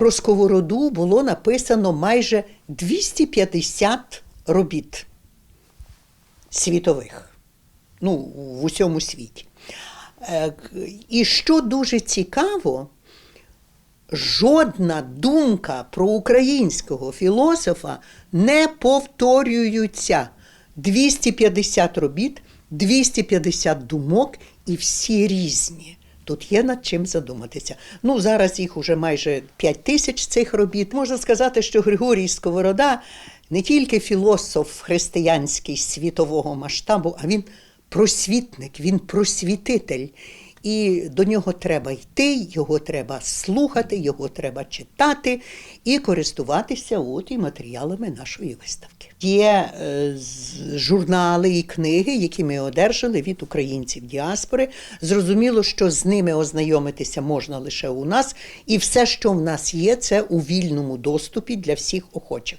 про сковороду було написано майже 250 робіт світових, ну, в усьому світі. Е, І що дуже цікаво, жодна думка про українського філософа не повторюються. 250 робіт, 250 думок і всі різні. Тут є над чим задуматися. Ну, зараз їх уже майже 5 тисяч цих робіт. Можна сказати, що Григорій Сковорода не тільки філософ християнський світового масштабу, а він просвітник, він просвітитель. І до нього треба йти, його треба слухати, його треба читати і користуватися от і матеріалами нашої виставки. Є е, журнали і книги, які ми одержали від українців діаспори. Зрозуміло, що з ними ознайомитися можна лише у нас, і все, що в нас є, це у вільному доступі для всіх охочих.